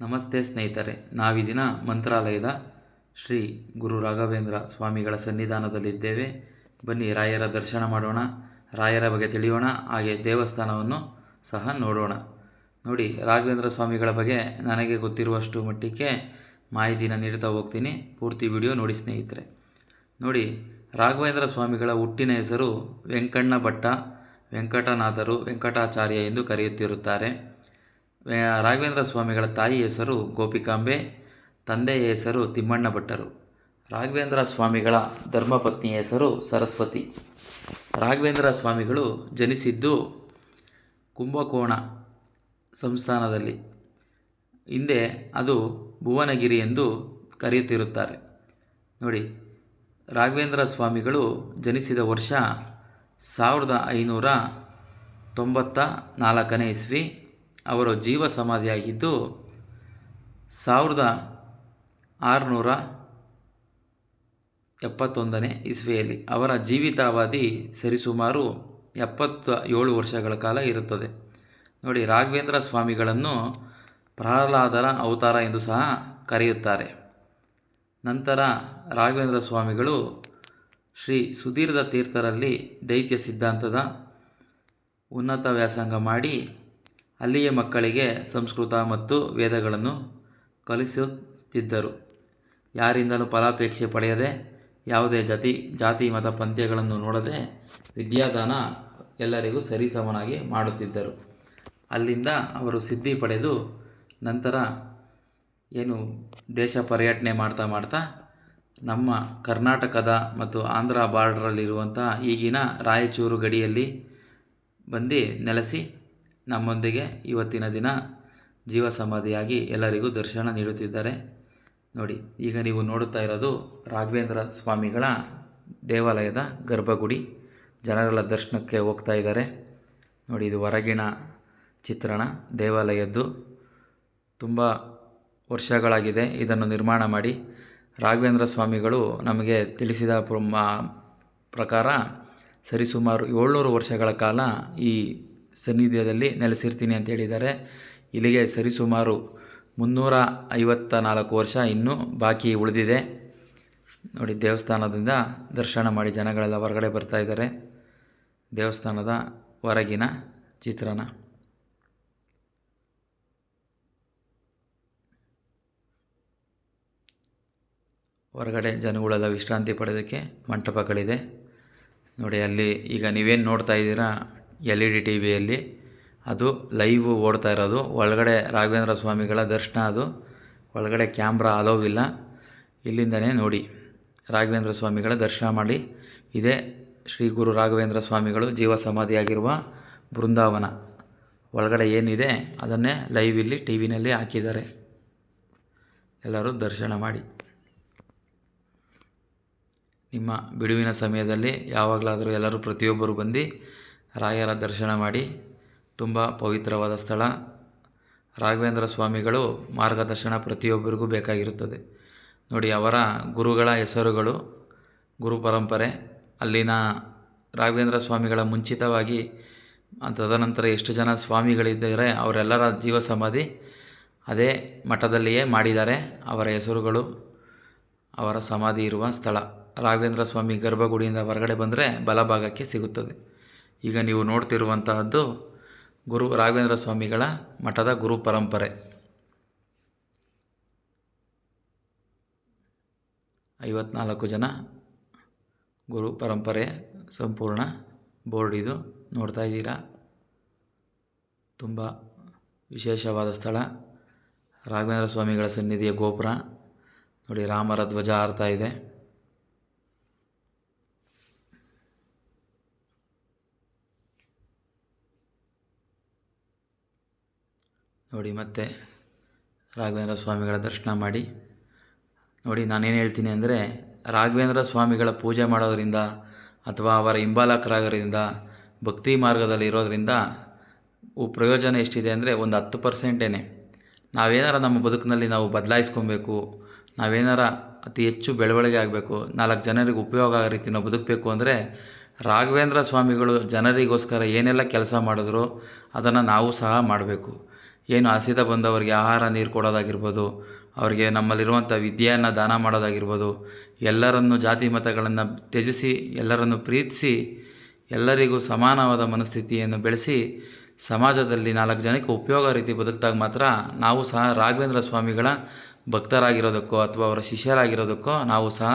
ನಮಸ್ತೆ ಸ್ನೇಹಿತರೆ, ನಾವಿದಿನ ಮಂತ್ರಾಲಯದ ಶ್ರೀ ಗುರು ರಾಘವೇಂದ್ರ ಸ್ವಾಮಿಗಳ ಸನ್ನಿಧಾನದಲ್ಲಿದ್ದೇವೆ. ಬನ್ನಿ, ರಾಯರ ದರ್ಶನ ಮಾಡೋಣ, ರಾಯರ ಬಗ್ಗೆ ತಿಳಿಯೋಣ, ಹಾಗೆ ದೇವಸ್ಥಾನವನ್ನು ಸಹ ನೋಡೋಣ. ನೋಡಿ, ರಾಘವೇಂದ್ರ ಸ್ವಾಮಿಗಳ ಬಗ್ಗೆ ನನಗೆ ಗೊತ್ತಿರುವಷ್ಟು ಮಟ್ಟಿಗೆ ಮಾಹಿತಿನ ನೀಡ್ತಾ ಹೋಗ್ತೀನಿ. ಪೂರ್ತಿ ವಿಡಿಯೋ ನೋಡಿ ಸ್ನೇಹಿತರೆ. ನೋಡಿ, ರಾಘವೇಂದ್ರ ಸ್ವಾಮಿಗಳ ಹುಟ್ಟಿನ ಹೆಸರು ವೆಂಕಣ್ಣ ಭಟ್ಟ ವೆಂಕಟನಾಥರು ವೆಂಕಟಾಚಾರ್ಯ ಎಂದು ಕರೆಯುತ್ತಿರುತ್ತಾರೆ. ರಾಘವೇಂದ್ರ ಸ್ವಾಮಿಗಳ ತಾಯಿ ಹೆಸರು ಗೋಪಿಕಾಂಬೆ ತಂದೆಯ ಹೆಸರು ತಿಮ್ಮಣ್ಣ ಭಟ್ಟರು. ರಾಘವೇಂದ್ರ ಸ್ವಾಮಿಗಳ ಧರ್ಮಪತ್ನಿಯ ಹೆಸರು ಸರಸ್ವತಿ. ರಾಘವೇಂದ್ರ ಸ್ವಾಮಿಗಳು ಜನಿಸಿದ್ದು ಕುಂಭಕೋಣ ಸಂಸ್ಥಾನದಲ್ಲಿ. ಹಿಂದೆ ಅದು ಭುವನಗಿರಿ ಎಂದು ಕರೆಯುತ್ತಿರುತ್ತಾರೆ. ನೋಡಿ, ರಾಘವೇಂದ್ರ ಸ್ವಾಮಿಗಳು ಜನಿಸಿದ ವರ್ಷ ಸಾವಿರದ ಐನೂರ ತೊಂಬತ್ತ ನಾಲ್ಕನೇ ಇಸ್ವಿ ಅವರು ಜೀವ ಸಮಾಧಿಯಾಗಿದ್ದು ಸಾವಿರದ ಆರುನೂರ ಎಪ್ಪತ್ತೊಂದನೇ ಇಸ್ವಿಯಲ್ಲಿ ಅವರ ಜೀವಿತಾವಧಿ ಸರಿಸುಮಾರು ಎಪ್ಪತ್ತ ಏಳು ವರ್ಷಗಳ ಕಾಲ ಇರುತ್ತದೆ. ನೋಡಿ, ರಾಘವೇಂದ್ರ ಸ್ವಾಮಿಗಳನ್ನು ಪ್ರಹ್ಲಾದರ ಅವತಾರ ಎಂದು ಸಹ ಕರೆಯುತ್ತಾರೆ. ನಂತರ ರಾಘವೇಂದ್ರ ಸ್ವಾಮಿಗಳು ಶ್ರೀ ಸುಧೀರ್ಧ ತೀರ್ಥರಲ್ಲಿ ದೈತ್ಯ ಸಿದ್ಧಾಂತದ ಉನ್ನತ ವ್ಯಾಸಂಗ ಮಾಡಿ ಅಲ್ಲಿಯ ಮಕ್ಕಳಿಗೆ ಸಂಸ್ಕೃತ ಮತ್ತು ವೇದಗಳನ್ನು ಕಲಿಸುತ್ತಿದ್ದರು. ಯಾರಿಂದಲೂ ಫಲಾಪೇಕ್ಷೆ ಪಡೆಯದೆ ಯಾವುದೇ ಜಾತಿ ಜಾತಿ, ಮತ, ಪಂಥ್ಯಗಳನ್ನು ನೋಡದೆ ವಿದ್ಯಾದಾನ ಎಲ್ಲರಿಗೂ ಸರಿಸಮನಾಗಿ ಮಾಡುತ್ತಿದ್ದರು. ಅಲ್ಲಿಂದ ಅವರು ಸಿದ್ಧಿ ಪಡೆದು ನಂತರ ಏನು ದೇಶ ಪರ್ಯಟನೆ ಮಾಡ್ತಾ ಮಾಡ್ತಾ ನಮ್ಮ ಕರ್ನಾಟಕದ ಮತ್ತು ಆಂಧ್ರ ಬಾರ್ಡ್ರಲ್ಲಿರುವಂಥ ಈಗಿನ ರಾಯಚೂರು ಗಡಿಯಲ್ಲಿ ಬಂದು ನೆಲೆಸಿ ನಮ್ಮೊಂದಿಗೆ ಇವತ್ತಿನ ದಿನ ಜೀವ ಸಮಾಧಿಯಾಗಿ ಎಲ್ಲರಿಗೂ ದರ್ಶನ ನೀಡುತ್ತಿದ್ದಾರೆ. ನೋಡಿ, ಈಗ ನೀವು ನೋಡುತ್ತಾ ಇರೋದು ರಾಘವೇಂದ್ರ ಸ್ವಾಮಿಗಳ ದೇವಾಲಯದ ಗರ್ಭಗುಡಿ. ಜನರೆಲ್ಲ ದರ್ಶನಕ್ಕೆ ಹೋಗ್ತಾ ಇದ್ದಾರೆ. ನೋಡಿ, ಇದು ಹೊರಗಿನ ಚಿತ್ರಣ, ದೇವಾಲಯದ್ದು. ತುಂಬ ವರ್ಷಗಳಾಗಿದೆ ಇದನ್ನು ನಿರ್ಮಾಣ ಮಾಡಿ. ರಾಘವೇಂದ್ರ ಸ್ವಾಮಿಗಳು ನಮಗೆ ತಿಳಿಸಿದ ಪ್ರ- ಪ್ರಕಾರ ಸರಿಸುಮಾರು ಏಳ್ನೂರು ವರ್ಷಗಳ ಕಾಲ ಈ ಸನ್ನಿಧ್ಯದಲ್ಲಿ ನೆಲೆಸಿರ್ತೀನಿ ಅಂತ ಹೇಳಿದ್ದಾರೆ. ಇಲ್ಲಿಗೆ ಸರಿಸುಮಾರು ಮುನ್ನೂರ ಐವತ್ತ ನಾಲ್ಕು ವರ್ಷ ಇನ್ನೂ ಬಾಕಿ ಉಳಿದಿದೆ. ನೋಡಿ, ದೇವಸ್ಥಾನದಿಂದ ದರ್ಶನ ಮಾಡಿ ಜನಗಳೆಲ್ಲ ಹೊರಗಡೆ ಬರ್ತಾ ಇದ್ದಾರೆ. ದೇವಸ್ಥಾನದ ಹೊರಗಿನ ಚಿತ್ರಣ. ಹೊರಗಡೆ ಜನಗಳೆಲ್ಲ ವಿಶ್ರಾಂತಿ ಪಡೆಯೋದಕ್ಕೆ ಮಂಟಪಗಳಿದೆ. ನೋಡಿ, ಅಲ್ಲಿ ಈಗ ನೀವೇನು ನೋಡ್ತಾ ಇದ್ದೀರಾ? ಎಲ್ ಇ ಡಿ ಟಿ ವಿಯಲ್ಲಿ. ಅದು ಲೈವ್ ಓಡ್ತಾ ಇರೋದು. ಒಳಗಡೆ ರಾಘವೇಂದ್ರ ಸ್ವಾಮಿಗಳ ದರ್ಶನ ಅದು. ಒಳಗಡೆ ಕ್ಯಾಮ್ರಾ ಅಲೋವ್ ಇಲ್ಲ. ಇಲ್ಲಿಂದನೇ ನೋಡಿ. ರಾಘವೇಂದ್ರ ಸ್ವಾಮಿಗಳ ದರ್ಶನ ಮಾಡಿ. ಇದೇ ಶ್ರೀ ಗುರು ರಾಘವೇಂದ್ರ ಸ್ವಾಮಿಗಳು ಜೀವ ಸಮಾಧಿಯಾಗಿರುವ ಬೃಂದಾವನ. ಒಳಗಡೆ ಏನಿದೆ ಅದನ್ನೇ ಲೈವ್ ಇಲ್ಲಿ ಟಿ ವಿನಲ್ಲಿ ಹಾಕಿದ್ದಾರೆ. ಎಲ್ಲರೂ ದರ್ಶನ ಮಾಡಿ. ನಿಮ್ಮ ಬಿಡುವಿನ ಸಮಯದಲ್ಲಿ ಯಾವಾಗಲಾದರೂ ಎಲ್ಲರೂ ಪ್ರತಿಯೊಬ್ಬರು ಬಂದು ರಾಯರ ದರ್ಶನ ಮಾಡಿ ತುಂಬ ಪವಿತ್ರವಾದ ಸ್ಥಳ. ರಾಘವೇಂದ್ರ ಸ್ವಾಮಿಗಳು ಮಾರ್ಗದರ್ಶನ ಪ್ರತಿಯೊಬ್ಬರಿಗೂ ಬೇಕಾಗಿರುತ್ತದೆ. ನೋಡಿ, ಅವರ ಗುರುಗಳ ಹೆಸರುಗಳು, ಗುರು ಪರಂಪರೆ, ಅಲ್ಲಿನ ರಾಘವೇಂದ್ರ ಸ್ವಾಮಿಗಳ ಮುಂಚಿತವಾಗಿ ತದನಂತರ ಎಷ್ಟು ಜನ ಸ್ವಾಮಿಗಳಿದ್ದಾರೆ, ಅವರೆಲ್ಲರ ಜೀವ ಸಮಾಧಿ ಅದೇ ಮಠದಲ್ಲಿಯೇ ಮಾಡಿದ್ದಾರೆ. ಅವರ ಹೆಸರುಗಳು, ಅವರ ಸಮಾಧಿ ಇರುವ ಸ್ಥಳ. ರಾಘವೇಂದ್ರ ಸ್ವಾಮಿ ಗರ್ಭಗುಡಿಯಿಂದ ಹೊರಗಡೆ ಬಂದರೆ ಬಲಭಾಗಕ್ಕೆ ಸಿಗುತ್ತದೆ. ಈಗ ನೀವು ನೋಡ್ತಿರುವಂತಹದ್ದು ಗುರು ರಾಘವೇಂದ್ರ ಸ್ವಾಮಿಗಳ ಮಠದ ಗುರು ಪರಂಪರೆ. ಐವತ್ನಾಲ್ಕು ಜನ ಗುರು ಪರಂಪರೆ ಸಂಪೂರ್ಣ ಬೋರ್ಡ್ ಇದು ನೋಡ್ತಾ ಇದ್ದೀರಾ. ತುಂಬ ವಿಶೇಷವಾದ ಸ್ಥಳ. ರಾಘವೇಂದ್ರ ಸ್ವಾಮಿಗಳ ಸನ್ನಿಧಿಯ ಗೋಪುರ. ನೋಡಿ ರಾಮರ ಧ್ವಜ ಹಾರ್ತಾ ಇದೆ. ನೋಡಿ ಮತ್ತೆ ರಾಘವೇಂದ್ರ ಸ್ವಾಮಿಗಳ ದರ್ಶನ ಮಾಡಿ. ನೋಡಿ ನಾನೇನು ಹೇಳ್ತೀನಿ ಅಂದರೆ ರಾಘವೇಂದ್ರ ಸ್ವಾಮಿಗಳ ಪೂಜೆ ಮಾಡೋದರಿಂದ ಅಥವಾ ಅವರ ಹಿಂಬಾಲಕರಾಗೋದ್ರಿಂದ, ಭಕ್ತಿ ಮಾರ್ಗದಲ್ಲಿ ಇರೋದರಿಂದ ಪ್ರಯೋಜನ ಎಷ್ಟಿದೆ ಅಂದರೆ ಒಂದು ಹತ್ತು ಪರ್ಸೆಂಟೇನೆ. ನಾವೇನಾರ ನಮ್ಮ ಬದುಕಿನಲ್ಲಿ ನಾವು ಬದಲಾಯಿಸ್ಕೊಬೇಕು, ನಾವೇನಾರ ಅತಿ ಹೆಚ್ಚು ಬೆಳವಣಿಗೆ ಆಗಬೇಕು, ನಾಲ್ಕು ಜನರಿಗೆ ಉಪಯೋಗ ಆಗೋ ರೀತಿ ನಾವು ಬದುಕಬೇಕು ಅಂದರೆ ರಾಘವೇಂದ್ರ ಸ್ವಾಮಿಗಳು ಜನರಿಗೋಸ್ಕರ ಏನೆಲ್ಲ ಕೆಲಸ ಮಾಡಿದ್ರು ಅದನ್ನು ನಾವು ಸಹ ಮಾಡಬೇಕು. ಏನು ಹಸಿದ ಬಂದವರಿಗೆ ಆಹಾರ ನೀರು ಕೊಡೋದಾಗಿರ್ಬೋದು, ಅವರಿಗೆ ನಮ್ಮಲ್ಲಿರುವಂಥ ವಿದ್ಯೆಯನ್ನು ದಾನ ಮಾಡೋದಾಗಿರ್ಬೋದು, ಎಲ್ಲರನ್ನು ಜಾತಿ ಮತಗಳನ್ನು ತ್ಯಜಿಸಿ, ಎಲ್ಲರನ್ನು ಪ್ರೀತಿಸಿ, ಎಲ್ಲರಿಗೂ ಸಮಾನವಾದ ಮನಸ್ಥಿತಿಯನ್ನು ಬೆಳೆಸಿ ಸಮಾಜದಲ್ಲಿ ನಾಲ್ಕು ಜನಕ್ಕೆ ಉಪಯೋಗ ರೀತಿ ಬದುಕಿದಾಗ ಮಾತ್ರ ನಾವು ಸಹ ರಾಘವೇಂದ್ರ ಸ್ವಾಮಿಗಳ ಭಕ್ತರಾಗಿರೋದಕ್ಕೋ ಅಥವಾ ಅವರ ಶಿಷ್ಯರಾಗಿರೋದಕ್ಕೋ ನಾವು ಸಹ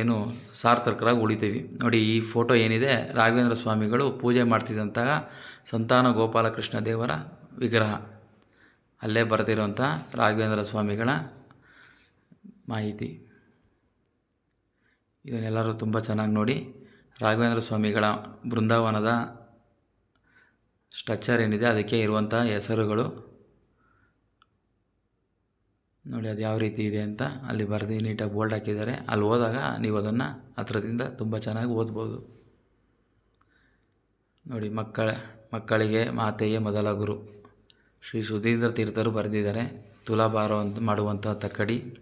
ಏನು ಸಾರ್ಥಕರಾಗಿ ಉಳಿತೀವಿ. ನೋಡಿ, ಈ ಫೋಟೋ ಏನಿದೆ, ರಾಘವೇಂದ್ರ ಸ್ವಾಮಿಗಳು ಪೂಜೆ ಮಾಡ್ತಿದ್ದಂತಹ ಸಂತಾನ ಗೋಪಾಲಕೃಷ್ಣ ದೇವರ ವಿಗ್ರಹ. ಅಲ್ಲೇ ಬರೆದಿರುವಂಥ ರಾಘವೇಂದ್ರ ಸ್ವಾಮಿಗಳ ಮಾಹಿತಿ. ಇದನ್ನೆಲ್ಲರೂ ತುಂಬ ಚೆನ್ನಾಗಿ ನೋಡಿ ರಾಘವೇಂದ್ರ ಸ್ವಾಮಿಗಳ ಬೃಂದಾವನದ ಸ್ಟ್ರಕ್ಚರ್ ಏನಿದೆ ಅದಕ್ಕೆ ಇರುವಂಥ ಹೆಸರುಗಳು. ನೋಡಿ ಅದು ಯಾವ ರೀತಿ ಇದೆ ಅಂತ ಅಲ್ಲಿ ಬರೆದು ನೀಟಾಗಿ ಬೋಲ್ಡ್ ಹಾಕಿದ್ದಾರೆ. ಅಲ್ಲಿ ಹೋದಾಗ ನೀವು ಅದನ್ನು ಹತ್ರದಿಂದ ತುಂಬ ಚೆನ್ನಾಗಿ ಓದ್ಬೋದು. ನೋಡಿ ಮಕ್ಕಳ ಮಕ್ಕಳಿಗೆ ಮಾತೆಯೇ ಮೊದಲ ಗುರು. ಶ್ರೀ ಸುಧೀಂದ್ರ ತೀರ್ಥರು ಬರೆದಿದ್ದಾರೆ. ತುಲಾಭಾರ ಅಂತ ಮಾಡುವಂಥ ತಕ್ಕಡಿ.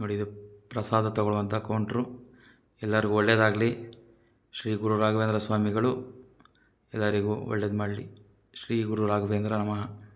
ನೋಡಿ, ಇದು ಪ್ರಸಾದ ತಗೊಳ್ಳುವಂಥ ಕೌಂಟ್ರು. ಎಲ್ಲರಿಗೂ ಒಳ್ಳೆಯದಾಗಲಿ ಶ್ರೀ ಗುರು ರಾಘವೇಂದ್ರ ಸ್ವಾಮಿಗಳು ಎಲ್ಲರಿಗೂ ಒಳ್ಳೇದು ಮಾಡಲಿ. ಶ್ರೀ ಗುರು ರಾಘವೇಂದ್ರ ನಮಃ.